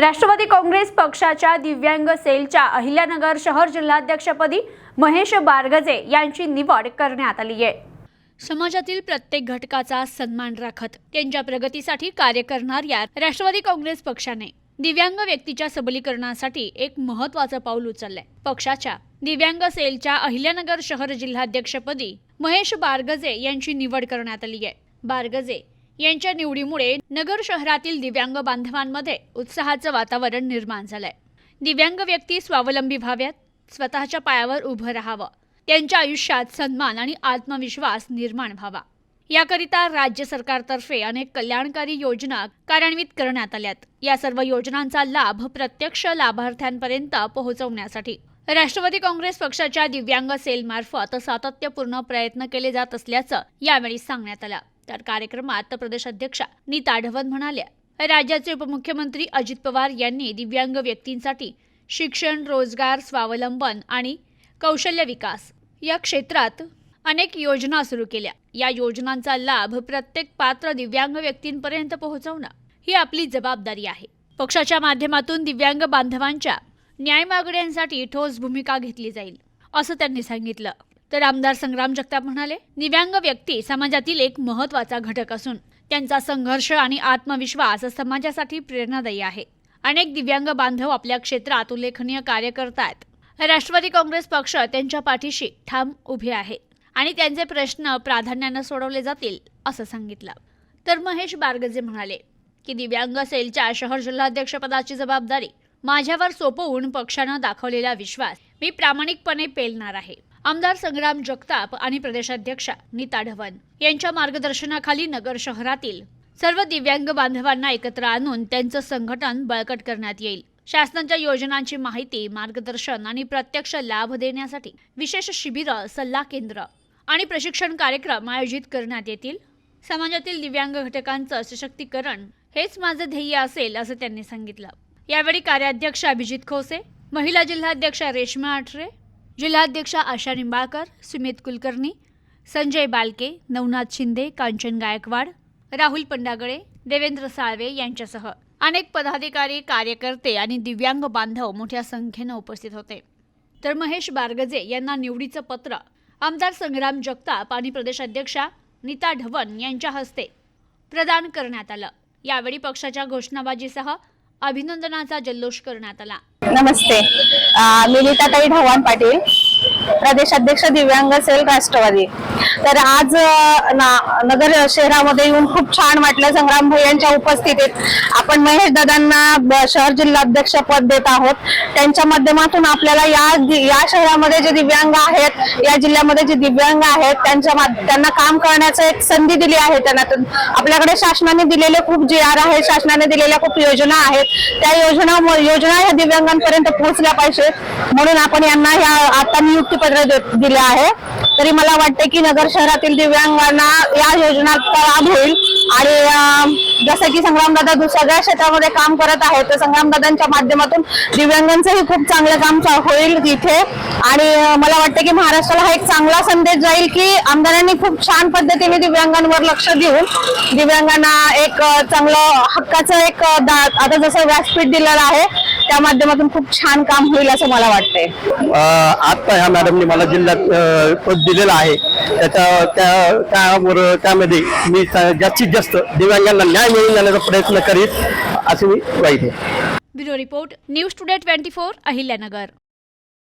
राष्ट्रवादी काँग्रेस पक्षाच्या दिव्यांग सेलच्या अहिल्यानगर शहर जिल्हाध्यक्षपदी महेश बारगजे यांची निवड करण्यात आली आहे. समाजातील प्रत्येक घटकाचा सन्मान राखत त्यांच्या प्रगतीसाठी कार्य करणाऱ्या राष्ट्रवादी काँग्रेस पक्षाने. दिव्यांग व्यक्तीच्या सबलीकरणासाठी एक महत्वाचं पाऊल उचललंय. पक्षाच्या दिव्यांग सेलच्या अहिल्यानगर शहर जिल्हाध्यक्षपदी महेश बारगजे यांची निवड करण्यात आली आहे. बारगजे यांच्या निवडीमुळे नगर शहरातील दिव्यांग बांधवांमध्ये उत्साहाचं वातावरण निर्माण झालंय. दिव्यांग व्यक्ती स्वावलंबी व्हाव्यात स्वतःच्या पायावर उभं राहावं त्यांच्या आयुष्यात सन्मान आणि आत्मविश्वास निर्माण व्हावा. याकरिता राज्य सरकारतर्फे अनेक कल्याणकारी योजना कार्यान्वित करण्यात आल्यात. या सर्व योजनांचा लाभ प्रत्यक्ष लाभार्थ्यांपर्यंत पोहोचवण्यासाठी राष्ट्रवादी काँग्रेस पक्षाच्या दिव्यांग सेलमार्फत सातत्यपूर्ण प्रयत्न केले जात असल्याचं यावेळी सांगण्यात आलं. तर कार्यक्रमात प्रदेशाध्यक्षा नीता ढवण म्हणाल्या राज्याचे उपमुख्यमंत्री अजित पवार यांनी दिव्यांग व्यक्तींसाठी शिक्षण रोजगार स्वावलंबन आणि कौशल्य विकास या क्षेत्रात अनेक योजना सुरू केल्या. या योजनांचा लाभ प्रत्येक पात्र दिव्यांग व्यक्तींपर्यंत पोहोचवणं ही आपली जबाबदारी आहे. पक्षाच्या माध्यमातून दिव्यांग बांधवांच्या न्याय मागण्यांसाठी ठोस भूमिका घेतली जाईल असं त्यांनी सांगितलं. तर आमदार संग्राम जगताप म्हणाले दिव्यांग व्यक्ती समाजातील एक महत्त्वाचा घटक असून त्यांचा संघर्ष आणि आत्मविश्वास समाजासाठी प्रेरणादायी आहे. अनेक दिव्यांग बांधव आपल्या क्षेत्रात उल्लेखनीय कार्य करतात राष्ट्रवादी काँग्रेस पक्ष त्यांच्या पाठीशी ठाम उभे आहे आणि त्यांचे प्रश्न प्राधान्यानं सोडवले जातील असं सांगितलं. तर महेश बारगजे म्हणाले की दिव्यांग सेलच्या शहर जिल्हाध्यक्षपदाची जबाबदारी माझ्यावर सोपवून पक्षानं दाखवलेला विश्वास मी प्रामाणिकपणे पेलणार आहे. आमदार संग्राम जगताप आणि प्रदेशाध्यक्षा नीता ढवण यांच्या मार्गदर्शनाखाली नगर शहरातील सर्व दिव्यांग बांधवांना एकत्र आणून त्यांचं संघटन बळकट करण्यात येईल. शासनाच्या योजनांची माहिती मार्गदर्शन आणि प्रत्यक्ष लाभ देण्यासाठी विशेष शिबिरं सल्ला केंद्र आणि प्रशिक्षण कार्यक्रम आयोजित करण्यात येतील. समाजातील दिव्यांग घटकांचं सशक्तीकरण हेच माझं ध्येय असेल असं त्यांनी सांगितलं. यावेळी कार्याध्यक्ष अभिजित खोसे महिला जिल्हाध्यक्षा रेश्मा आठरे जिल्हाध्यक्षा आशा निंबाळकर सुमित कुलकर्णी संजय बालके नवनाथ शिंदे कांचन गायकवाड राहुल पंडागळे देवेंद्र साळवे यांच्यासह अनेक पदाधिकारी कार्यकर्ते आणि दिव्यांग बांधव मोठ्या संख्येनं उपस्थित होते. तर महेश बारगजे यांना निवडीचं पत्र आमदार संग्राम जगताप आणि प्रदेशाध्यक्षा नीता ढवन यांच्या हस्ते प्रदान करण्यात आलं. यावेळी पक्षाच्या घोषणाबाजीसह अभिनंदनाचा जल्लोष करण्यात आला. नमस्ते. मी नीताताई ढवाण पाटील. प्रदेशाध्यक्ष दिव्यांग सेल राष्ट्रवादी. तर आज नगर शहरामध्ये येऊन खूप छान वाटलं. संग्राम भोई यांच्या उपस्थितीत आपण महेश दादांना शहर जिल्हाध्यक्ष पद देत आहोत. त्यांच्या माध्यमातून आपल्याला या या शहरामध्ये जे दिव्यांग आहेत या जिल्ह्यामध्ये जे दिव्यांग आहेत त्यांच्या त्यांना काम करण्याचं एक संधी दिली आहे त्यांना आपल्याकडे शासनाने दिलेले खूप जे आर आहेत शासनाने दिलेल्या खूप योजना आहेत. त्या योजना योजना ह्या दिव्यांगांपर्यंत पोहोचल्या पाहिजेत. म्हणून आपण यांना ह्या आता नियुक्ती दे- दिले आहे. तरी मला वाटते की नगर शहरातील दिव्यांगांना या योजनाचा लाभ होईल. आणि जसं की संग्रामदादा सगळ्या क्षेत्रामध्ये काम करत आहेत तर संग्रामदादांच्या माध्यमातून दिव्यांगांचंही खूप चांगलं काम होईल इथे. आणि मला वाटतं की महाराष्ट्राला हा एक चांगला संदेश जाईल की आमदारांनी खूप छान पद्धतीने दिव्यांगांवर लक्ष देऊन दिव्यांगांना एक चांगलं हक्काचं एक दा- आता जसं व्यासपीठ दिलेलं आहे त्या माध्यमातून खूप छान काम होईल असं मला वाटतंय. अ, आता ह्या मॅडमने मला जिल्ह्यात पद दिलेलं आहे. त्याच्या त्या त्यावर त्यामध्ये मी जास्तीत जास्त दिव्यांगांना न्याय मिळवून देण्याचा प्रयत्न करीत असे मी वाईट आहे. Bureau report news today twenty four Ahilyanagar.